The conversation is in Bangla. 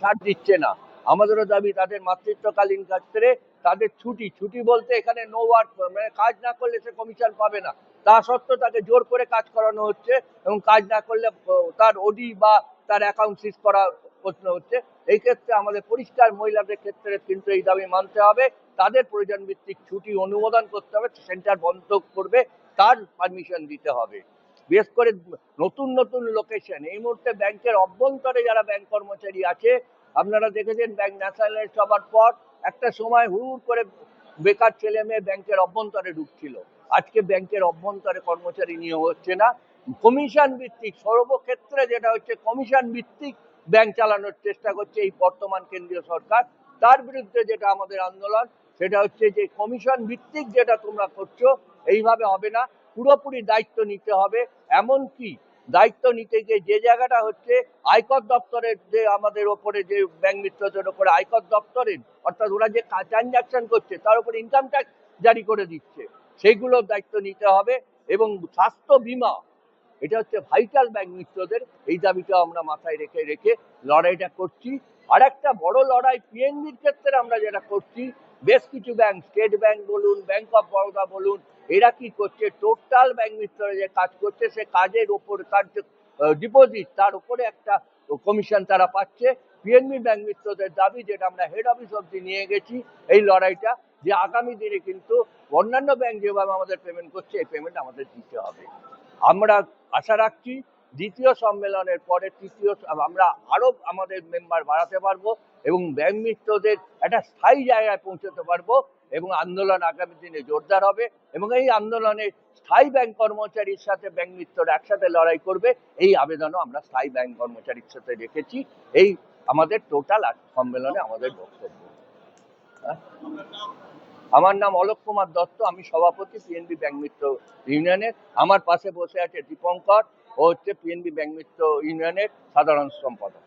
ছাড় দিচ্ছে না। আমাদেরও দাবি, তাদের মাতৃত্বকালীন ক্ষেত্রে তাদের ছুটি। ছুটি বলতে এখানে নো ওয়ার্ক মানে কাজ না করলে সে কমিশন পাবে না। তা সত্ত্বেও তাকে জোর করে কাজ করানো হচ্ছে এবং কাজ না করলে তার ওডি বা তার অ্যাকাউন্ট সিজ করা প্রশ্ন হচ্ছে। এই ক্ষেত্রে আমাদের পরিষ্কার মহিলাদের ক্ষেত্রে কিন্তু এই দাবি মানতে হবে। তাদের প্রয়োজন ভিত্তিক ছুটি অনুমোদন করতে হবে, সেন্টার বন্ধ করবে, তার পারমিশন দিতে হবে। বিশেষ করে নতুন নতুন লোকেশন এই মুহূর্তে ব্যাংকের অভ্যন্তরে যারা ব্যাংক কর্মচারী আছে, আপনারা দেখেছেন ব্যাংক ন্যাশনালাইজ হবার পর একটা সময় হুড় করে বেকার ছেলে মেয়ে ব্যাংকের অভ্যন্তরে ঢুকছিল। আজকে ব্যাংকের অভ্যন্তরে কর্মচারী নিয়োগ হচ্ছে না। কমিশন ভিত্তিক, সর্বক্ষেত্রে যেটা হচ্ছে কমিশন ভিত্তিক ব্যাংক চালানোর চেষ্টা করছে এই বর্তমান কেন্দ্রীয় সরকার। তার বিরুদ্ধে যেটা আমাদের আন্দোলন, সেটা হচ্ছে যে কমিশন ভিত্তিক যেটা তোমরা করছ, এইভাবে হবে না। পুরোপুরি দায়িত্ব নিতে হবে এমন কি দায়িত্ব নিতে গিয়ে যে জায়গাটা হচ্ছে আয়কর দপ্তরের যে আমাদের ওপরে যে ব্যাংক মিত্রদের ওপরে আয়কর দপ্তরের, অর্থাৎ ওরা যে ট্রানজাকশন করছে তার উপরে ইনকাম ট্যাক্স জারি করে দিচ্ছে সেইগুলোর দায়িত্ব নিতে হবে এবং স্বাস্থ্য বীমা, এটা হচ্ছে ভাইটাল ব্যাংক মিত্রদের, এই দাবিটা আমরা মাথায় রেখে রেখে লড়াইটা করছি। আর একটা বড় লড়াই পিএনবির ক্ষেত্রে আমরা যেটা করছি, বেশ কিছু ব্যাংক স্টেট ব্যাংক বলুন ব্যাংক অফ বরোদা বলুন এরা কি করছে? টোটাল ব্যাংক মিত্ররা যে কাজ করছে, সে কাজের ওপর তার যে ডিপোজিট তার উপরে একটা কমিশন তারা পাচ্ছে। পিএনবি ব্যাংক মিত্রদের দাবি, যেটা আমরা হেড অফিস অব্দি নিয়ে গেছি এই লড়াইটা, যে আগামী দিনে কিন্তু অন্যান্য ব্যাংক যেভাবে আমাদের পেমেন্ট করছে, এই পেমেন্ট আমাদের দিতে হবে। আমরা আশা রাখছি দ্বিতীয় সম্মেলনের পরে তৃতীয়, আমরা আরও আমাদের মেম্বার বাড়াতে পারব। এবং ব্যাংক মিত্রদের একটা স্থায়ী জায়গায় পৌঁছতে পারব এবং আন্দোলন আগামী দিনে জোরদার হবে এবং এই আন্দোলনে স্থায়ী ব্যাংক কর্মচারীর সাথে ব্যাংক মিত্ররা একসাথে লড়াই করবে। এই আবেদনও আমরা স্থায়ী ব্যাংক কর্মচারীর সাথে রেখেছি। এই আমাদের টোটাল সম্মেলনে আমাদের বক্তব্য। হ্যাঁ? আমার নাম অলোক কুমার দত্ত, আমি সভাপতি পিএনবি ব্যাংক মিত্র ইউনিয়নের আমার পাশে বসে আছে দীপঙ্কর, ও হচ্ছে পিএনবি ব্যাংক মিত্র ইউনিয়নের সাধারণ সম্পাদক।